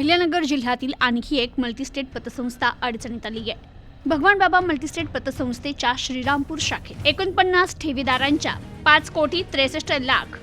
अहिल्यानगर जिल्ह्यातील आणखी एक मल्टीस्टेट पतसंस्था अडचणीत आली आहे. भगवान बाबा मल्टीस्टेट पतसंस्थेच्या श्रीरामपूर शाखेत एकोणपन्नास ठेवीदारांच्या पाच कोटी त्रेसष्ट लाख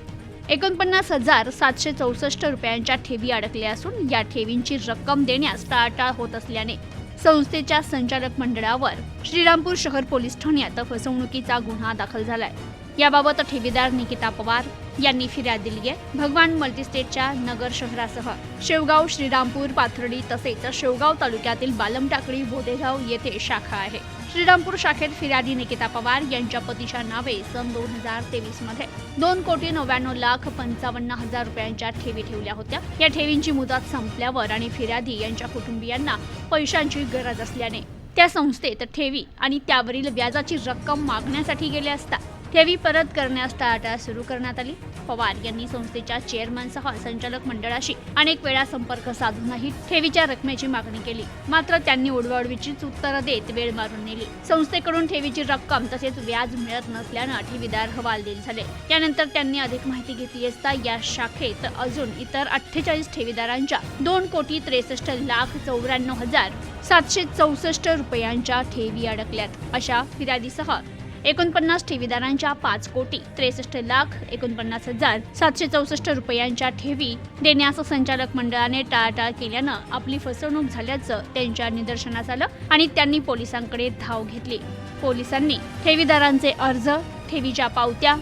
एकोणपन्नास हजार सातशे चौसष्ट रुपयांच्या ठेवी अडकल्या असून या ठेवींची रक्कम देण्यास टाळाटाळ होत असल्याने संस्थेच्या संचालक मंडळावर श्रीरामपूर शहर पोलीस ठाण्यात फसवणुकीचा गुन्हा दाखल झालाय. याबाबत ठेवीदार निकिता पवार यांनी फिर्याद दिली आहे. भगवान मल्टीस्टेटच्या नगर शहरासह शेवगाव श्रीरामपूर पाथर्डी तसेच शेवगाव तालुक्यातील बालमटाकडी बोदेगाव येथे शाखा आहे. श्रीरामपूर शाखेत फिर्यादी निकिता पवार यांच्या पतीच्या नावे सन दोन हजार तेवीसमध्ये दोन कोटी नव्याण्णव लाख पंचावन्न हजार रुपयांच्या ठेवी ठेवल्या होत्या. या ठेवींची मुदत संपल्यावर आणि फिर्यादी यांच्या कुटुंबियांना पैशांची गरज असल्याने त्या संस्थेत ठेवी आणि त्यावरील व्याजाची रक्कम मागण्यासाठी गेले असता ठेवी परत करण्यास टाळाटाळ सुरू करण्यात आली. पवार यांनी संस्थेच्या चेअरमनसह संचालक मंडळाशी अनेक वेळा संपर्क साधूनही ठेवीच्या रकमेची मागणी केली. मात्र त्यांनी उडवाउडवीचीच उत्तरं देत वेळ मारून नेली. संस्थेकडून ठेवीची रक्कम तसेच व्याज मिळत नसल्यानं ठेवीदार हवालदिल झाले. त्यानंतर त्यांनी अधिक माहिती घेतली असता या शाखेत अजून इतर अठ्ठेचाळीस ठेवीदारांच्या दोन कोटी त्रेसष्ट लाख चौऱ्याण्णव हजार सातशे चौसष्ट रुपयांच्या ठेवी अडकल्यात. अशा फिर्यादीसह एकोणपन्नास ठेवीदारांच्या पाच कोटी त्रेसष्ट लाख एकोणपन्नास हजार सातशे चौसष्ट रुपयांच्या ठेवी देण्यास संचालक मंडळाने टाळाटाळ केल्यानं आपली फसवणूक झाल्याचं त्यांच्या निदर्शनास आलं आणि त्यांनी पोलिसांकडे धाव घेतली. पोलिसांनी ठेवीदारांचे अर्ज ठेवीच्या पावत्या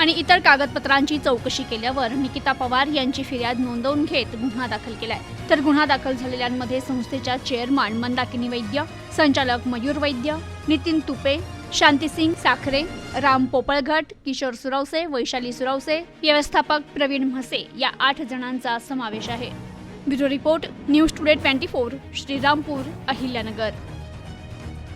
आणि इतर कागदपत्रांची चौकशी केल्यावर निकिता पवार यांची फिर्याद नोंदवून घेत गुन्हा दाखल केलाय. तर गुन्हा दाखल झालेल्यांमध्ये संस्थेच्या चेअरमन मंदाकिनी वैद्य संचालक मयूर वैद्य नितीन तुपे शांतीसिंग साखरे राम पोपळघट किशोर सुरवसे वैशाली सुरवसे व्यवस्थापक प्रवीण म्हसे या आठ जणांचा समावेश आहे. Bureau report news today twenty four Shrirampur Ahilyanagar.